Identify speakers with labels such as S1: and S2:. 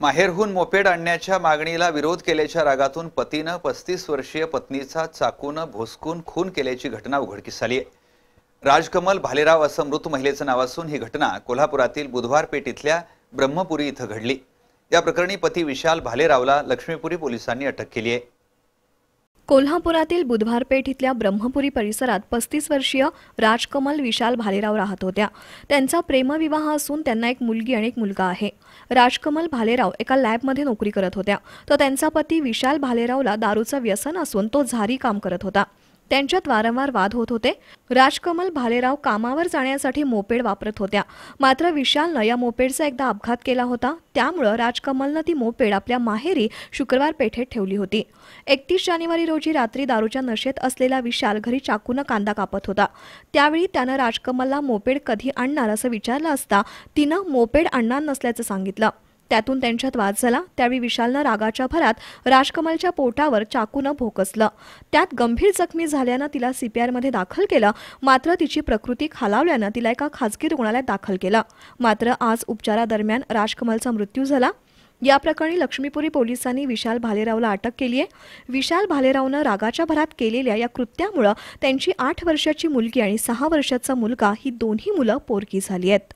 S1: माहेरहून moped आणण्याच्या मागणीला विरोध केल्याच्या रागातून पतीनं पस्तीस वर्षीय पत्नीचा चाकूनं भोसकून खून केल्याची घटना उघडकीस आली आहे राजकमल भालेराव असं मृत महिलेचं नाव असून ही घटना कोल्हापुरातील बुधवार पेठ इथल्या ब्रह्मपुरी इथं घडली. या प्रकरणी पती विशाल भालेरावला लक्ष्मीपुरी पोलिसांनी अटक केली आहे
S2: कोल्हापुरातील बुधवारपेठ इथल्या ब्रह्मपुरी परिसरात पस्तीस वर्षीय राजकमल विशाल भालेराव राहत होत्या. त्यांचा प्रेमविवाह असून त्यांना एक मुलगी आणि एक मुलगा आहे. राजकमल भालेराव एका लॅबमध्ये नोकरी करत होत्या. तर त्यांचा पती विशाल भालेरावला दारूचं व्यसन असून तो झारी काम करत होता. त्यांच्यात वारंवार वाद होत होते. राजकमल भालेराव कामावर जाण्यासाठी मोपेड वापरत होत्या. मात्र विशालनं या मोपेडचा एकदा अपघात केला होता. त्यामुळं राजकमलनं ती मोपेड आपल्या माहेरी शुक्रवार पेठेत ठेवली होती. एकतीस जानेवारी रोजी रात्री दारूच्या नशेत असलेला विशाल घरी चाकूनं कांदा कापत होता. त्यावेळी त्यानं राजकमलला मोपेड कधी आणणार असं विचारलं असता तिनं मोपेड आणणार नसल्याचं सांगितलं. त्यातून त्यांच्यात वाद झाला. त्यावेळी विशालनं रागाच्या भरात राजकमलच्या पोटावर चाकूनं भोकसलं. त्यात गंभीर जखमी झाल्यानं तिला सीपीआरमध्ये दाखल केलं. मात्र तिची प्रकृती खालावल्यानं तिला एका खासगी रुग्णालयात दाखल केलं. मात्र आज उपचारादरम्यान राजकमलचा मृत्यू झाला. या प्रकरणी लक्ष्मीपुरी पोलिसांनी विशाल भालेरावला अटक केली आहे. विशाल भालेरावनं रागाच्या भरात केलेल्या या कृत्यामुळं त्यांची आठ वर्षाची मुलगी आणि सहा वर्षाचा मुलगा ही दोन्ही मुलं पोरकी झाली आहेत.